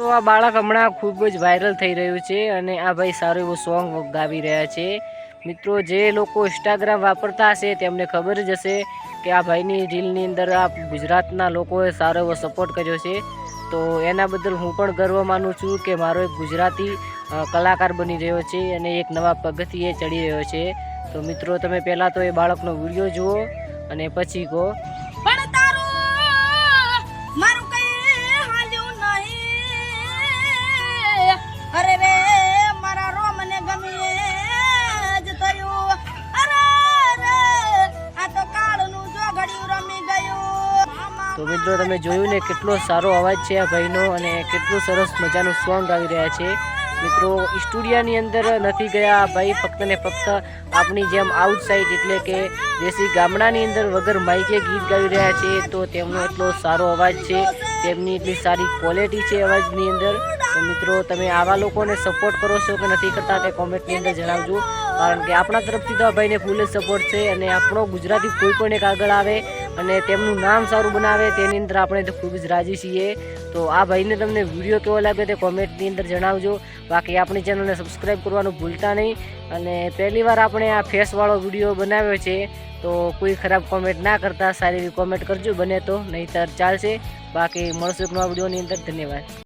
તો આ બાળક હમણાં ખૂબ જ વાયરલ થઈ રહ્યું છે અને આ ભાઈ સારું એવું સોંગ ગાવી રહ્યા છે. મિત્રો, જે લોકો ઇન્સ્ટાગ્રામ વાપરતા હશે તેમને ખબર જ હશે કે આ ભાઈની રીલની અંદર આ ગુજરાતના લોકોએ સારો એવો સપોર્ટ કર્યો છે. તો એના બદલ હું પણ ગર્વ માનું છું કે મારો એક ગુજરાતી કલાકાર બની રહ્યો છે અને એક નવા પગથિયે ચડી રહ્યો છે. તો મિત્રો, તમે પહેલાં તો એ બાળકનો વીડિયો જુઓ અને પછી કહો તો મિત્રો તમે જોયું ને કેટલો સારો અવાજ છે આ ભાઈનો અને કેટલું સરસ મજાનું સોંગ આવી રહ્યા છે. મિત્રો, સ્ટુડિયાની અંદર નથી ગયા ભાઈ, ફક્ત ને ફક્ત આપણી જેમ આઉટસાઇડ એટલે કે દેશી ગામડાની અંદર વગર માઇકે ગીત ગાવી રહ્યા છે. તો તેમનો એટલો સારો અવાજ છે, તેમની એટલી સારી ક્વોલિટી છે અવાજની અંદર. તો મિત્રો, તમે આવા લોકોને સપોર્ટ કરો છો કે નથી કરતા તે કોમેન્ટની અંદર જણાવજો. કારણ કે આપણા તરફથી તો આ ભાઈને ફૂલ સપોર્ટ છે અને આપણો ગુજરાતી કોઈ પણ એક આગળ આવે અને તેમનું નામ સારું બનાવે તેની અંદર આપણે ખૂબ જ રાજી છીએ. તો આ ભાઈને તમને વીડિયો કેવો લાગે તે કોમેન્ટની અંદર જણાવજો. બાકી આપણી ચેનલને સબસ્ક્રાઈબ કરવાનું ભૂલતા નહીં. અને પહેલી વાર આપણે આ ફેસવાળો વીડિયો બનાવ્યો છે, તો કોઈ ખરાબ કોમેન્ટ ના કરતા, સારી એવી કોમેન્ટ કરજો, બને તો નહીંતર ચાલશે. બાકી મળશું એક નવા વિડીયોની અંદર. ધન્યવાદ.